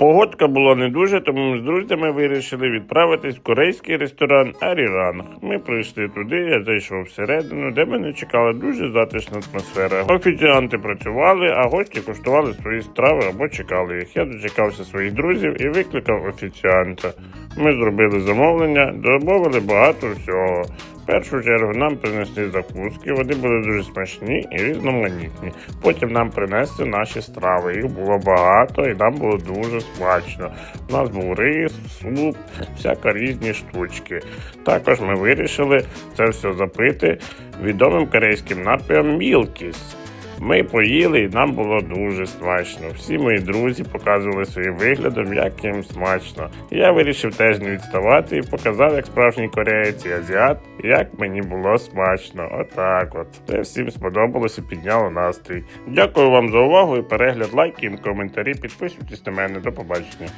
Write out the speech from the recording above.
Погодка була не дуже, тому ми з друзями вирішили відправитись в корейський ресторан Аріранг. Ми прийшли туди, я зайшов всередину, де мене чекала дуже затишна атмосфера. Офіціанти працювали, а гості куштували свої страви або чекали їх. Я дочекався своїх друзів і викликав офіціанта. Ми зробили замовлення, домовили багато всього. В першу чергу нам принесли закуски, вони були дуже смачні і різноманітні. Потім нам принесли наші страви. Їх було багато і нам було дуже смачно. У нас був рис, суп, всяка різні штучки. Також ми вирішили це все запити відомим корейським напоєм Мілкіс. Ми поїли і нам було дуже смачно. Всі мої друзі показували своїм виглядом, як їм смачно. Я вирішив теж не відставати і показав, як справжній кореєць і азіат, як мені було смачно. Отак от. Це всім сподобалось і підняло настрій. Дякую вам за увагу і перегляд, лайки коментарі. Підписуйтесь на мене. До побачення.